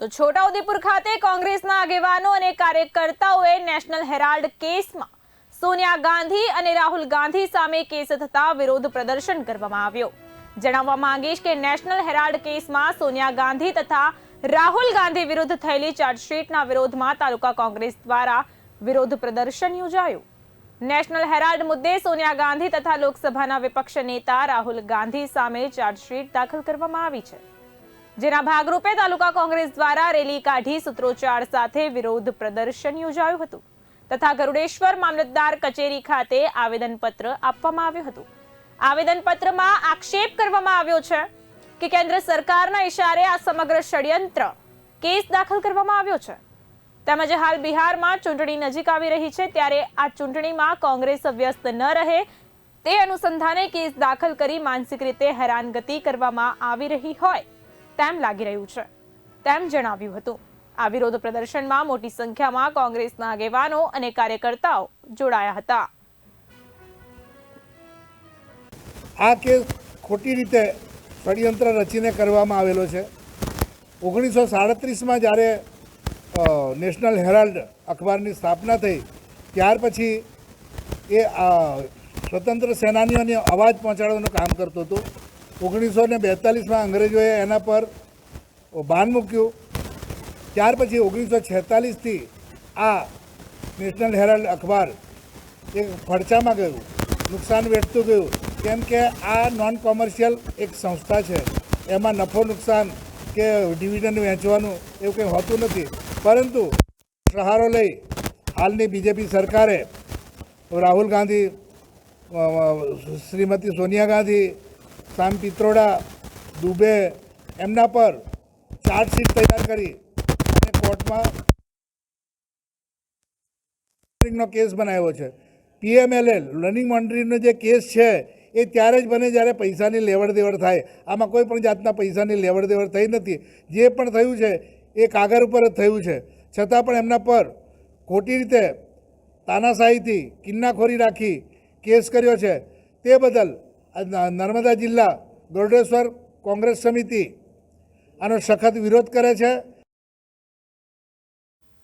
તો છોટાઉદેપુર ખાતે કોંગ્રેસના આગેવાનો અને કાર્યકર્તાઓએ નેશનલ હેરાલ્ડ કેસમાં સોનિયા ગાંધી અને રાહુલ ગાંધી સામે કેસ થતા વિરોધ પ્રદર્શન કરવામાં આવ્યો. જણાવવા માંગીશ કે નેશનલ હેરાલ્ડ કેસમાં સોનિયા ગાંધી તથા રાહુલ ગાંધી વિરુદ્ધ થયેલી ચાર્જશીટના વિરોધમાં તાલુકા કોંગ્રેસ દ્વારા વિરોધ પ્રદર્શન યોજાયું. નેશનલ હેરાલ્ડ મુદ્દે સોનિયા ગાંધી તથા લોકસભાના વિપક્ષ નેતા રાહુલ ગાંધી સામે ચાર્જશીટ દાખલ કરવામાં આવી છે. જેના ભાગરૂપે તાલુકા કોંગ્રેસ દ્વારા રેલી કાઢી સૂત્રોચ્ચાર સાથે વિરોધ પ્રદર્શન યોજાયું હતું તથા ગરુડેશ્વર મામલતદાર કચેરી ખાતે આવેદનપત્ર આપવામાં આવ્યું હતું. આવેદનપત્રમાં આક્ષેપ કરવામાં આવ્યો છે કે કેન્દ્ર સરકારના ઇશારે આ સમગ્ર ષડયંત્ર કેસ દાખલ કરવામાં આવ્યો છે. તેમજ હાલ બિહારમાં ચૂંટણી નજીક આવી રહી છે ત્યારે આ ચૂંટણીમાં કોંગ્રેસ વ્યસ્ત ન રહે તે અનુસંધાને કેસ દાખલ કરી માનસિક રીતે હેરાનગતિ કરવામાં આવી રહી હોય. તેમ લાગી રહ્યું છે. તેમ જણાવ્યું હતું. આ વિરોધ પ્રદર્શનમાં મોટી સંખ્યામાં કોંગ્રેસના આગેવાનો અને કાર્યકર્તાઓ જોડાયા હતા. આ કેસ ખોટી રીતે ષડયંત્ર રચીને કરવામાં આવેલો છે. ઓગણીસો સાડત્રીસમાં જ્યારે નેશનલ હેરાલ્ડ અખબારની સ્થાપના થઈ, ત્યાર પછી એ સ્વતંત્ર સેનાનીઓને અવાજ પહોંચાડવાનું કામ કરતો હતો. ઓગણીસો ને બેતાલીસમાં અંગ્રેજોએ એના પર બાન મૂક્યું. ત્યાર પછી ઓગણીસો છેતાલીસથી આ નેશનલ હેરાલ્ડ અખબાર એ ફડચામાં ગયું, નુકસાન વેઠતું ગયું. કેમ કે આ નોન કોમર્શિયલ એક સંસ્થા છે. એમાં નફો નુકસાન કે ડિવિડન્ડ વહેંચવાનું એવું કંઈ હોતું નથી. પરંતુ સહારો લઈ હાલની બીજેપી સરકારે રાહુલ ગાંધી શ્રીમતી સોનિયા ગાંધી સામ પિત્રોડા, દુબે, એમના પર ચાર્જશીટ તૈયાર કરી અને કોર્ટમાં કેસ બનાવ્યો છે. પીએમએલએલ લર્નિંગ મોનિટરિંગનો જે કેસ છે, એ ત્યારે જ બને જ્યારે પૈસાની લેવડ દેવડ થાય. આમાં કોઈ પણ જાતના પૈસાની લેવડ દેવડ થઈ નથી. જે પણ થયું છે, એ કાગળ ઉપર જ થયું છે. છતાં પણ એમના પર ખોટી રીતે તાનાશાહીથી કિન્નાખોરી રાખી કેસ કર્યો છે. તે બદલ નર્મદા જિલ્લા ગરુડેશ્વર કોંગ્રેસ સમિતિ આનો સખત વિરોધ કરે છે.